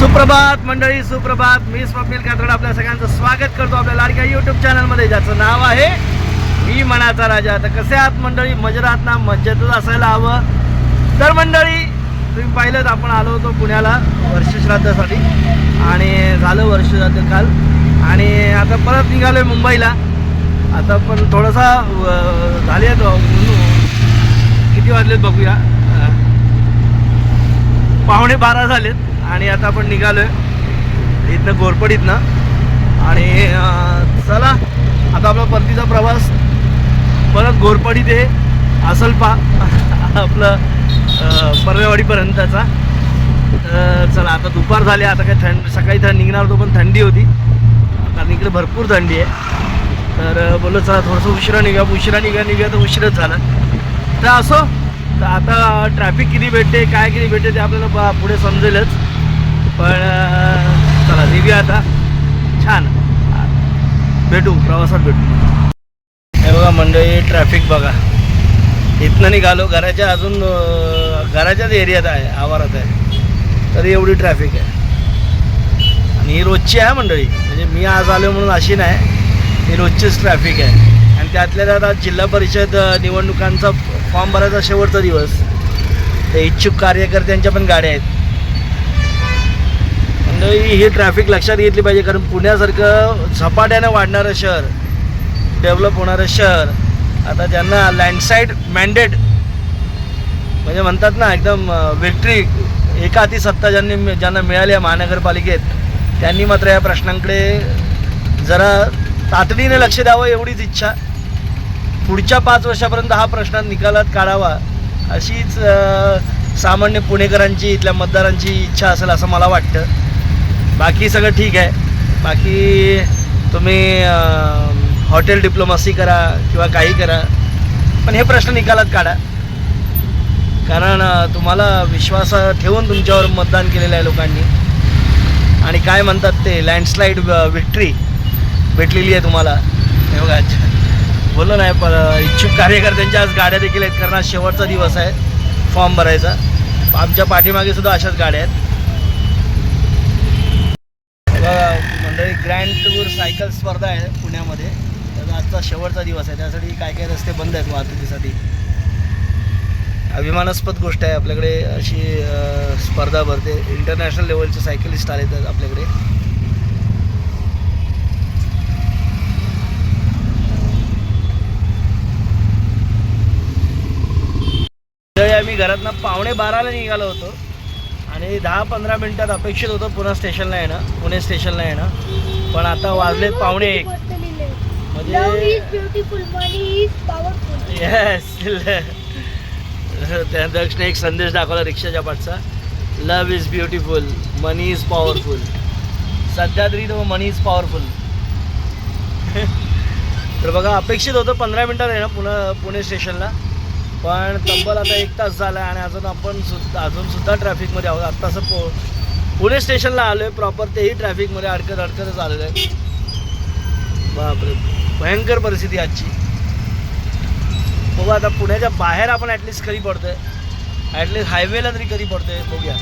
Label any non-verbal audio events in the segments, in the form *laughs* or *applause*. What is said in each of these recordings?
सुप्रभात मंडळी सुप्रभात. मी स्वप्नील कात्रड आपल्या सगळ्यांचं स्वागत करतो आपल्या लाडक्या युट्यूब चॅनलमध्ये ज्याचं नाव आहे मी मनाचा राजा. तर कसे आहात मंडळी? मजेत ना? मज्जेतच असायला हवं. तर मंडळी तुम्ही पाहिलं आपण आलो होतो पुण्याला वर्षश्राद्धासाठी आणि झालं वर्षश्राद्ध काल. आणि आता परत निघालोय मुंबईला. आता पण थोडासा झाले आहेत, किती वाजलेत बघूया. पाहुणे बारा झालेत. आणि आता आपण निघालोय इथनं घोरपडीतनं. आणि चला आता आपला परतीचा प्रवास. परत घोरपडी ते असलपा आपलं अं, पर्वेवाडीपर्यंतचा. तर चला आता दुपार झाली आता काय थंड सकाळी थंड निघणार होतो पण थंडी होती. कारण इकडे भरपूर थंडी आहे. तर बोललो चला थोडंसं उशिरा निघा उशिरा निघा निघा तर उशीरच झाला. तर असो तर आता ट्रॅफिक किती भेटते काय किती भेटते ते आपल्याला पुढे समजेलच. पण चला देऊया आता. छान. भेटू प्रवासात भेटू. हे बघा मंडळी ट्रॅफिक बघा. इथनं निघालो घराच्या अजून घराच्याच एरियात आहे आवारात आहे. तरी एवढी ट्रॅफिक आहे. आणि ही रोजची आहे मंडळी. म्हणजे मी आज आलो म्हणून अशी नाही. ही रोजचीच ट्रॅफिक आहे. आणि त्यातल्या त्यात आज जिल्हा परिषद निवडणुकांचा फॉर्म भरायचा शेवटचा दिवस. ते इच्छुक कार्यकर्त्यांच्या पण गाड्या आहेत. मंडळी ही ट्रॅफिक लक्षात घेतली पाहिजे कारण पुण्यासारखं झपाट्यानं वाढणारं शहर डेव्हलप होणारं शहर आता ज्यांना लँडसाईड मॅन्डेट म्हणजे म्हणतात ना एकदम विक्ट्री एका हाती सत्ता ज्यांनी ज्यांना मिळाली आहे महानगरपालिकेत त्यांनी मात्र या प्रश्नांकडे जरा तातडीने लक्ष द्यावं एवढीच इच्छा. पुढच्या पाच वर्षापर्यंत हा प्रश्न निकालात काढावा अशीच सामान्य पुणेकरांची इथल्या मतदारांची इच्छा असेल असं मला वाटतं. बाकी सगळं ठीक आहे. बाकी तुम्ही हॉटेल डिप्लोमसी करा किंवा काही करा. पण हे प्रश्न निकालात काढा. कारण तुम्हाला विश्वास ठेवून तुमच्यावर मतदान केलेलं आहे लोकांनी. आणि काय म्हणतात ते लँडस्लाईड विक्ट्री भेटलेली आहे तुम्हाला. हे बघा अच्छा. बोललो नाही पण इच्छुक कार्यकर्त्यांच्या आज गाड्या देखील आहेत कारण आज शेवटचा दिवस आहे. फॉर्म भरायचा. आमच्या पाठीमागे सुद्धा अशाच गाड्या आहेत. मंडळी ग्रँड टूर सायकल स्पर्धा आहे पुण्यामध्ये. तर आजचा शेवटचा दिवस आहे. त्यासाठी काय काय रस्ते बंद आहेत वाहतुकीसाठी? अभिमानास्पद गोष्ट आहे आपल्याकडे. अशी स्पर्धा भरते. इंटरनॅशनल लेवलचे सायकलिस्ट आले तर आपल्याकडे आम्ही घरातनं पावणे बाराला निघालो होतो. आणि दहा पंधरा मिनिटात अपेक्षित होतं पुन्हा स्टेशनला येणं पुणे स्टेशनला येणं. पण आता वाजलेत पावणे एक. म्हणजे. येस *laughs* त्या दक्षने एक संदेश दाखवला रिक्षाच्या पाठचा. Love is beautiful money is powerful सध्या तरी तो मनी इज पॉवरफुल तर बघा अपेक्षित होतं पंधरा मिनटात ना पुन्हा पुणे स्टेशनला. पण तब्बल आता एक तास झाला आणि अजून आपण सुद्धा अजून सुद्धा ट्रॅफिकमध्ये आहोत. आत्ताचं पो पुणे स्टेशनला आलो आहे प्रॉपर तेही ट्रॅफिकमध्ये अडकत अडकतच आलेलं आहे. बापरे. भयंकर परिस्थिती आजची. बघू आता पुण्याच्या बाहेर आपण ॲटलिस्ट कधी पडतोय. ॲटलिस्ट हायवेला तरी कधी पडतोय बघूया.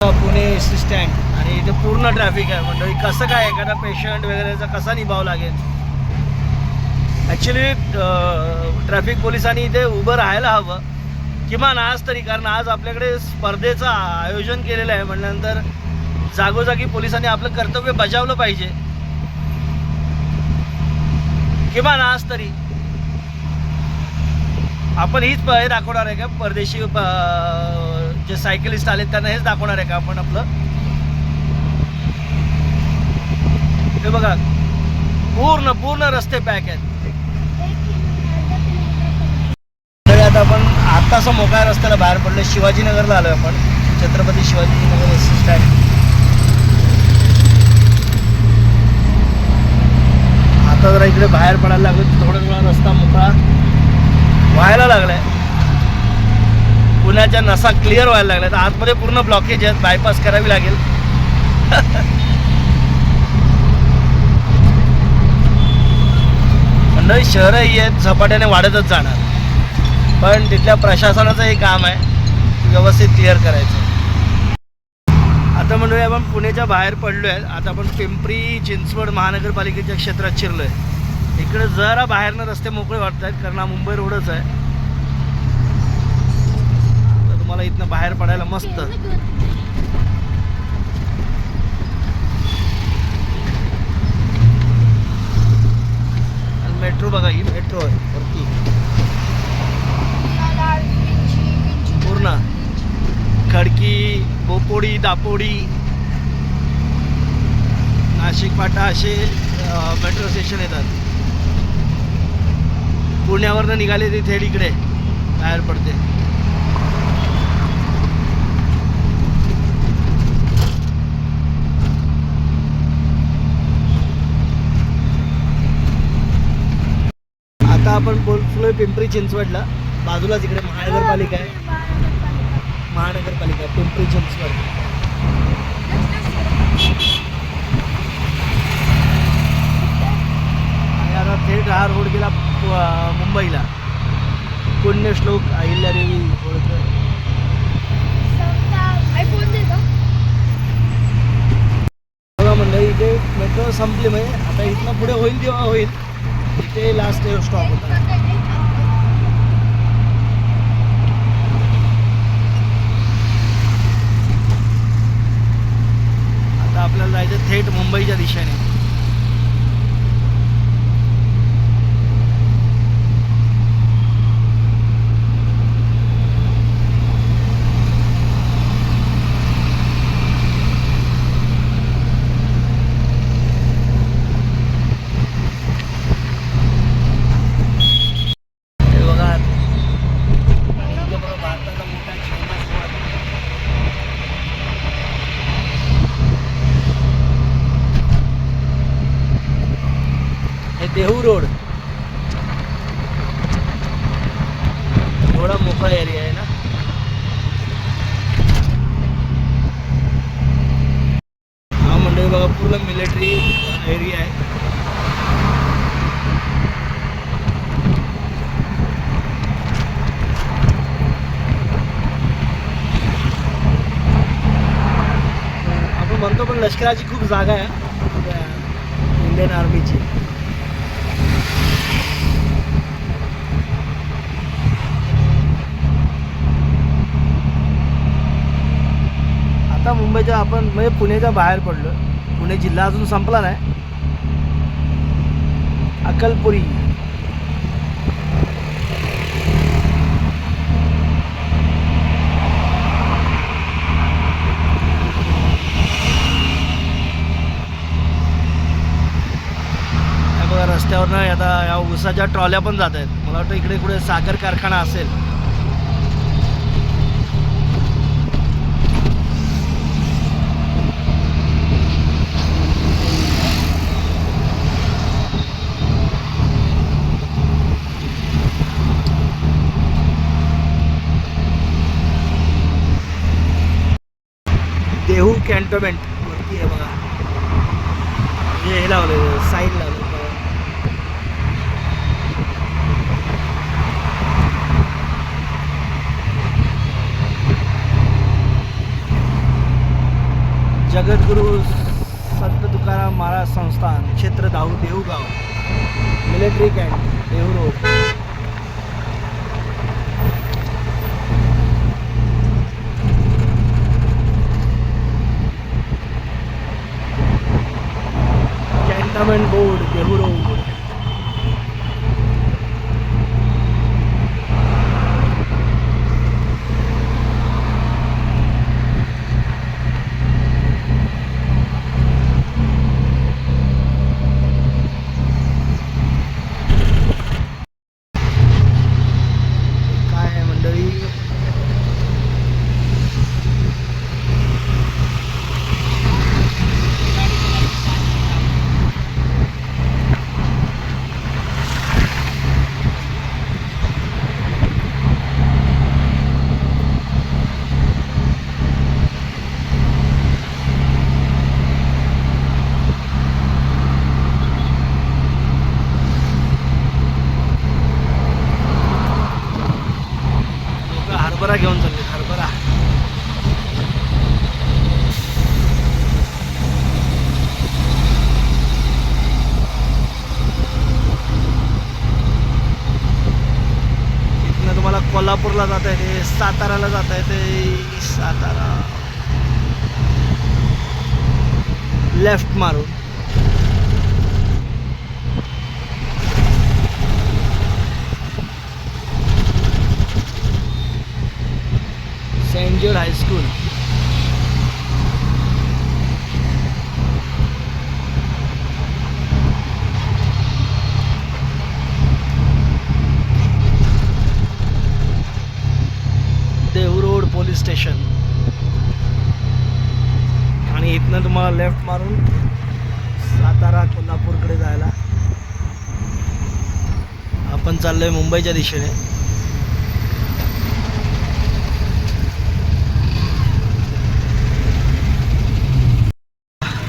पुणे एस टी स्टँड आणि इथे पूर्ण ट्रॅफिक आहे. मंडळी कसं काय एखादा पेशंट वगैरेचा कसा निभाव लागेल? ॲक्च्युली ट्रॅफिक पोलिसांनी इथे उभं राहायला हवं. किमान आज तरी कारण आज आपल्याकडे स्पर्धेचं आयोजन केलेलं आहे. म्हटल्यानंतर जागोजागी पोलिसांनी आपलं कर्तव्य बजावलं पाहिजे. किमान आज तरी आपण हीच प- हे दाखवणार आहे का? परदेशी जे सायकलिस्ट आले त्यांना हेच दाखवणार आहे का आपण आपलं? हे बघा. पूर्ण पूर्ण रस्ते पॅक आहेत. तरी आता आपण आत्ताच मोकळ्या रस्त्याला बाहेर पडलो शिवाजीनगरला आलोय आपण. Chhatrapati Shivajinagar bus stand. आता जरा इकडे बाहेर पडायला लागलो थोडा थोडा रस्ता मोकळा व्हायला लागलाय. पुण्याच्या नसा क्लिअर व्हायला लागल्या तर आतमध्ये पूर्ण ब्लॉकेज आहेत. बायपास करावी लागेल. *laughs* मंडळी शहरं ही आहेत. झपाट्याने वाढतच जाणार. पण तिथल्या प्रशासनाचं हे काम आहे व्यवस्थित क्लिअर करायचं. आता मंडळी आपण पुण्याच्या बाहेर पडलो आहे आता आपण पिंपरी चिंचवड महानगरपालिकेच्या क्षेत्रात शिरलो आहे इकडे जरा बाहेरनं रस्ते मोकळे वाटत आहेत कारण हा मुंबई रोडच आहे. तर तुम्हाला इथनं बाहेर पडायला मस्त. आणि मेट्रो बघा ही मेट्रो आहे वरती पूर्ण. खडकी बोपोडी दापोडी. नाशिक फाटा असे मेट्रो स्टेशन येतात. पुण्यावरनं निघाले ते थेट इकडे बाहेर पडते. आता आपण बोलतोय पिंपरी चिंचवडला. बाजूलाच इकडे महानगरपालिका आहे. महानगरपालिका पिंपरी चिंचवड. आणि आता थेट हा रोड गेला मुंबईला. पुण्यश्लोक अहिल्यादेवी होळकर बघा म्हणलं इथे मेट्रो संपली म्हणजे आता इथनं पुढे होईल तेव्हा होईल. इथे लास्ट स्टॉप होता आता आपल्याला जायचं थेट मुंबईच्या दिशेने हे बघा इतकं भारताचा मोठा खेळणा सोहळा. हे देहू रोड एवढा मोकळा एरिया आहे ना हा मंडळी बघा पूर्ण मिलिटरी एरिया आहे आपण म्हणतो पण लष्कराची खूप जागा आहे. इंडियन आर्मीची. आता मुंबईच्या आपण म्हणजे पुण्याच्या बाहेर पडलो पुणे जिल्हा अजून संपला नाही. अक्कलपुरी हे बघा रस्त्यावरनं आता या ऊसाच्या ट्रॉल्या पण जात आहेत. मला वाटतं इकडे कुठे साखर कारखाना असेल. देहू कॅन्टोमेंट वरती आहे बघा. हे लावलं साईड लावलं जगद्गुरु संत तुकाराम महाराज संस्थान, क्षेत्र दाऊ Devgaon military military camp Dehu road cantonment board साताराला जाता येते सातारा लेफ्ट मारून. Saint Jude high school Dehu road police station आणि इथनं तुम्हाला लेफ्ट मारून सातारा कोल्हापूरकडे जायला. आपण चाललोय मुंबईच्या दिशेने.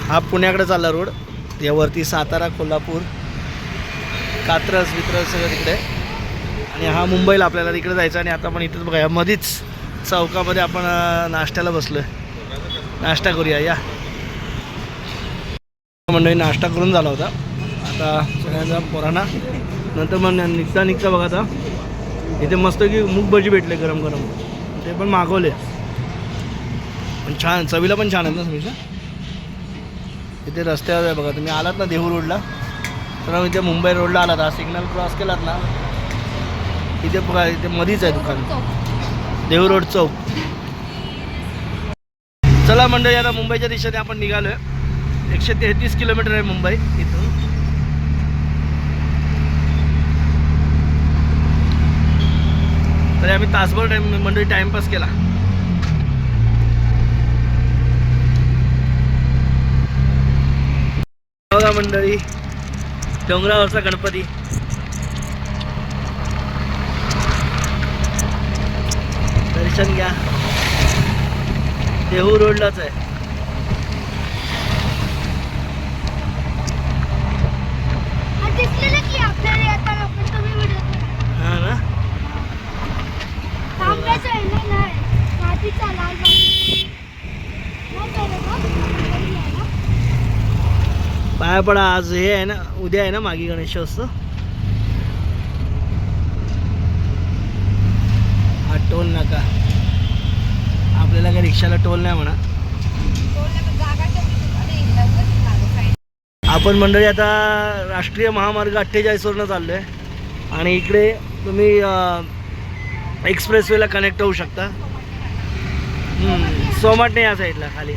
हा पुण्याकडे चालला रोड यावरती सातारा कोल्हापूर कात्रज वित्रज सगळं तिकडे. आणि हा मुंबईला आपल्याला तिकडे जायचं आणि आता आपण इथंच बघा या मध्येच चौकामध्ये आपण नाश्त्याला नाश्त्याला बसलोय. नाश्ता करूया या. मंडळी नाश्ता करून झाला होता. आता सगळ्यांचा पोरांना. नंतर मग निघता निघता बघा आता. इथे मस्त की मूग भजी भेटले गरम गरम. ते पण मागवले. पण छान चवीला पण छान आहेत ना समीक्षा इथे रस्त्यावर आहे बघा तुम्ही आलात ना देहू रोडला? तर इथे मुंबई रोडला आलात. हा सिग्नल क्रॉस केलात ना? इथे बघा इथे मधीच आहे दुकान. देहू रोड चौक. चला मंडळी आता मुंबईच्या दिशेने आपण निघालोय. एकशे तेहतीस किलोमीटर आहे मुंबई इथून. तरी आम्ही तासभर टाइम मंडळी टाइमपास केला. बघा मंडळी डोंगरावरचा गणपती दर्शन घ्या देहू रोडलाच आहे हा दिसलेलं की आपल्याला येताना पण तुम्ही व्हिडिओ हा ना तांब्याचं आहे ना नाही मातीचा लाल माती. नाही तो रे बघ. खाली आहे. ना. पाया पडा आज हे आहे ना उद्या आहे ना मागी गणेशोत्सव? टोल नका. आपल्याला काही रिक्षाला टोल नाही म्हणा. आपण मंडळी आता राष्ट्रीय महामार्ग अठ्ठेचाळीसवरनं चाललो आहे आणि इकडे तुम्ही एक्सप्रेसवेला कनेक्ट होऊ शकता. सोमाटणे या साईडला खाली.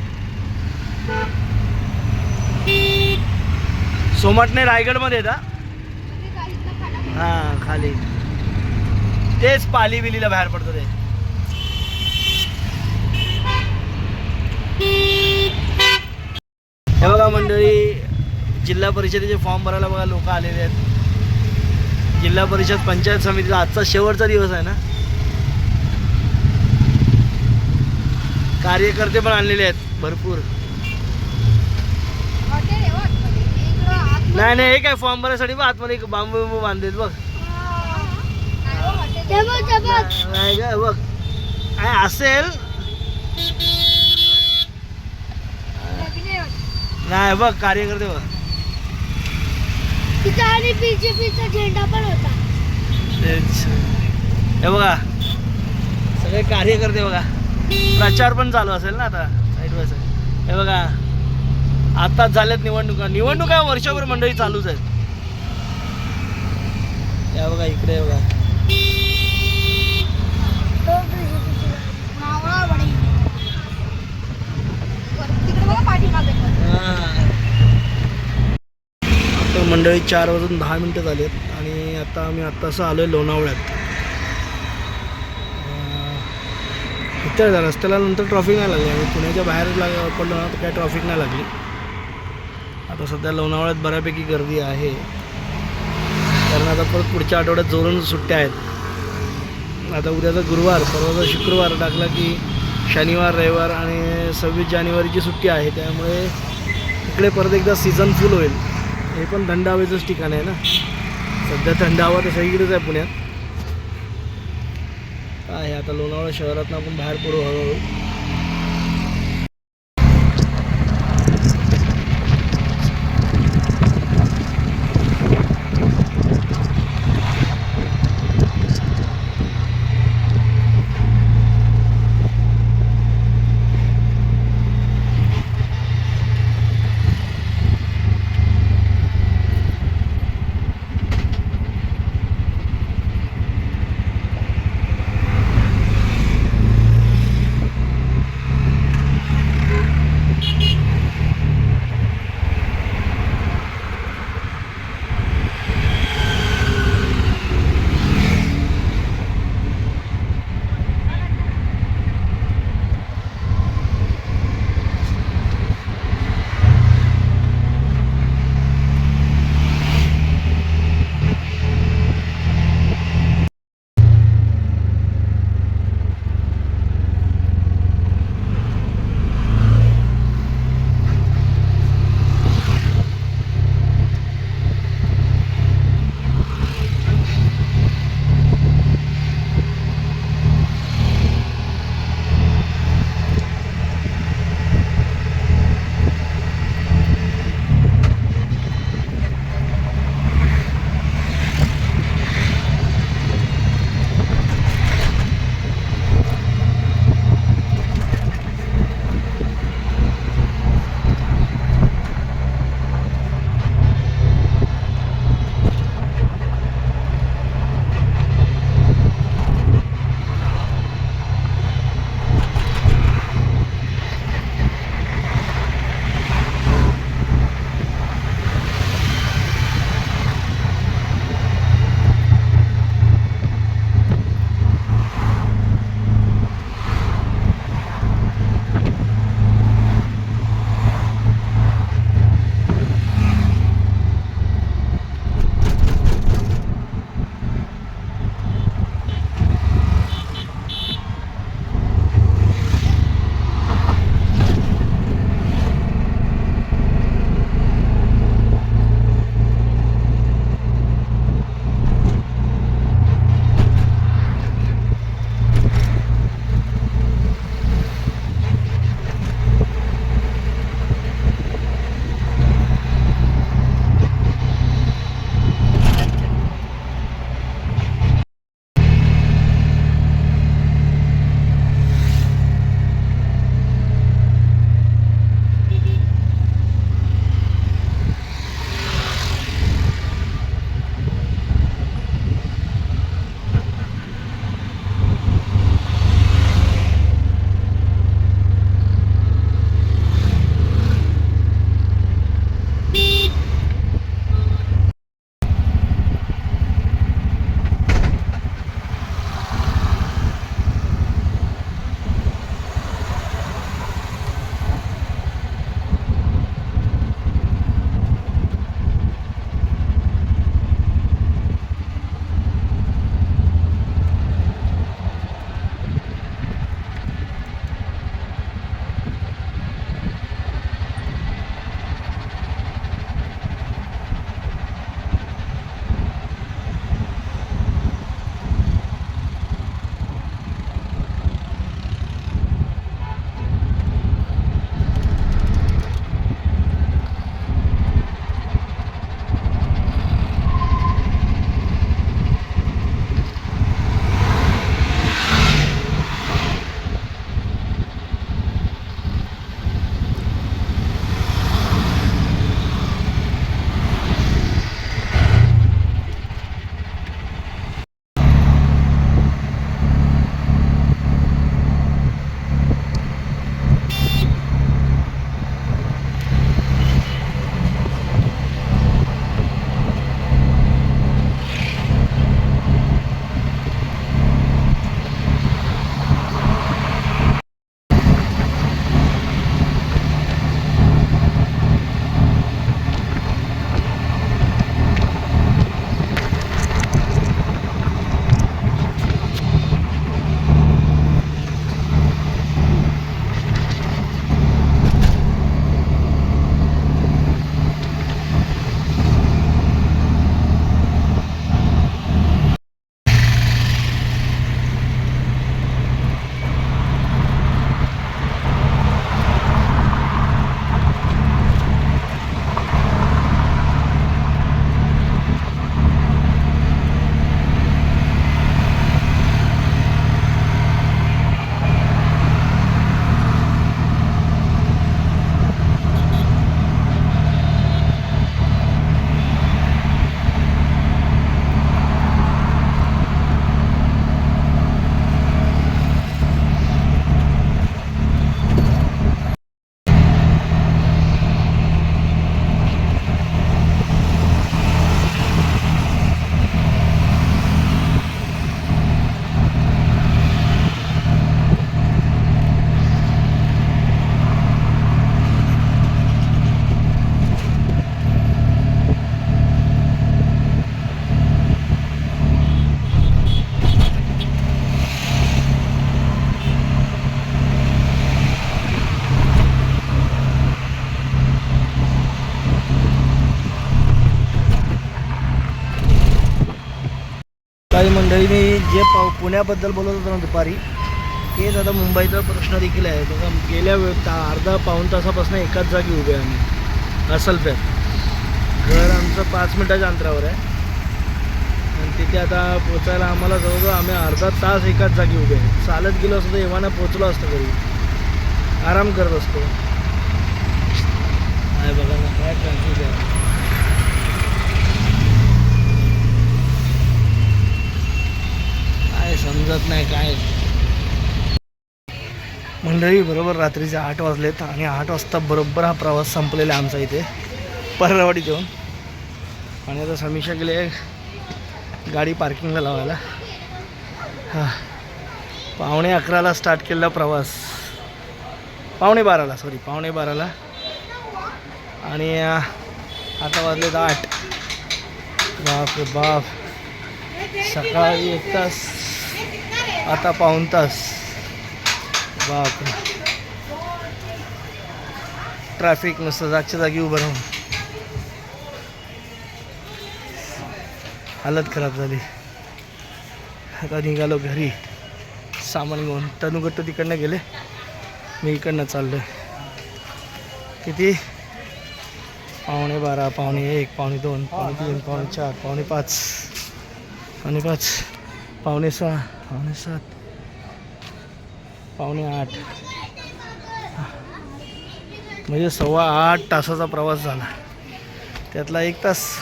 सोमाटणे रायगडमध्ये येता हां खाली. तेच पाली बिलीला बाहेर पडतं ते. हे बघा मंडळी जिल्हा परिषदेचे फॉर्म भरायला बघा लोक आलेले आहेत. जिल्हा परिषद पंचायत समितीचा आजचा शेवटचा दिवस आहे ना? कार्यकर्ते पण आणलेले आहेत भरपूर. नाही नाही हे काय फॉर्म भरायसाठी बघ आतमध्ये एक बांबू बिंबू बांधलेत बघ. नाही काय बघ. असेल नाही बघ कार्यकर्ते बघ. तिथं आणि बीजेपीचा झेंडा पण होता. तेच हे बघा सगळे कार्यकर्ते बघा. प्रचार पण चालू असेल ना आता साईड बाय साईड. हे बघा आताच झाल्यात निवडणुका. निवडणुका वर्षभर मंडळी चालूच आहेत. या बघा इकडे बघा. आता मंडळी चार वाजून दहा मिनटं झाली आहेत आणि आता आम्ही आत्तासं आलो आहे लोणावळ्यात. अं, रस्त्याला नंतर ट्रॉफिक नाही लागली. आम्ही पुण्याच्या बाहेर लाग पडलो ना तर काही ट्रॉफिक नाही लागली. आता सध्या लोणावळ्यात बऱ्यापैकी गर्दी आहे. कारण आता परत पुढच्या आठवड्यात जोरून सुट्ट्या आहेत. आता उद्याचा गुरुवार परवाचा शुक्रवार. टाकला की शनिवार रविवार आणि सव्वीस जानेवारीची सुट्टी आहे त्यामुळे इकडे परत एकदा सीझन फुल होईल. हे पण थंड हवेचंच ठिकाण आहे ना. सध्या थंड हवा तर सगळीकडेच आहे पुण्यात. काय आहे आता लोणावळा शहरातनं आपण बाहेर पडू हळूहळू. पुण्याबद्दल बोलत होतो ना दुपारी तेच आता मुंबईचा प्रश्न देखील आहे. बघा गेल्या वेळ ता अर्धा पाऊण तासापासून एकाच जागी उभे आहे आम्ही असलप्यात घर आमचं पाच मिनटाच्या अंतरावर आहे. आणि तिथे आता पोचायला आम्हाला जवळजवळ आम्ही अर्धा तास एकाच जागी उभे आहे. चालत गेलो असतो तर एव्हाना पोचलो असतो घरी. आराम करत असतो. आहे बघा ना काय ट्रॅफिक आहे काय समजत नाही काय. मंडळी बरोबर रात्रीचे आठ वाजलेत आणि आठ वाजता बरोबर हा प्रवास संपलेला आहे आमचा इथे. पररावाडीत घेऊन. आणि आता समीक्षा गेले आहे गाडी पार्किंगला लावायला. हां. पावणे अकराला स्टार्ट केलेला प्रवास. पावणे बाराला सॉरी पावणे बाराला. आणि आता वाजलेत आठ. बाप रे बाप. सकाळी एक तास आता पाऊण तास. बाप ट्रॅफिक नुसतं जागच्या जागी उभं राहून. हालत खराब झाली. आता निघालो घरी. सामान घेऊन. तनुगट्ट तिकडनं गेले. मी इकडनं चाललो किती? पावणे बारा पावणे एक पावणे दोन पावणे तीन पावणे चार पावणे पाच. पावणे पाच. पावणे सहा. पावणे सात. पावणे आठ. म्हणजे सव्वा आठ तासाचा प्रवास झाला. त्यातला एक तास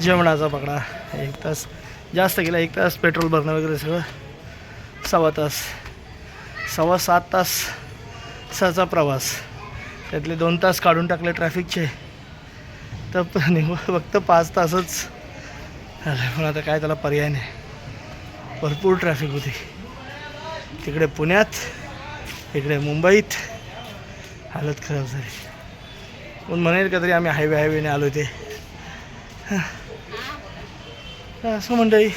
जेवणाचा पकडा एक तास जास्त गेला एक तास पेट्रोल भरणं वगैरे सगळं. सव्वा तास सव्वा सात तासाचा प्रवास. त्यातले दोन तास काढून टाकले ट्रॅफिकचे. तर निव्वळ *laughs* फक्त पाच तासच झालं. पण आता काय त्याला पर्याय नाही. भरपूर ट्रॅफिक होती. तिकडे पुण्यात इकडे मुंबईत हालत खराब झाली. पण म्हणेल का तरी आम्ही हायवे हायवेने आलो ते. असं मंडळी.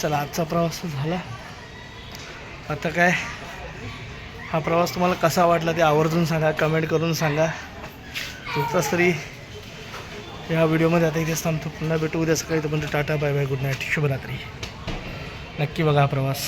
चला आजचा प्रवास झाला. आता काय? हा प्रवास तुम्हाला कसा वाटला ते आवर्जून सांगा कमेंट करून सांगा. तुमचाच तरी या व्हिडिओमध्ये आता इथेच थांबतो. पुन्हा भेटू उद्या सकाळी. तोपर्यंत tata bye bye good night शुभरात्री. नक्की बघा हा प्रवास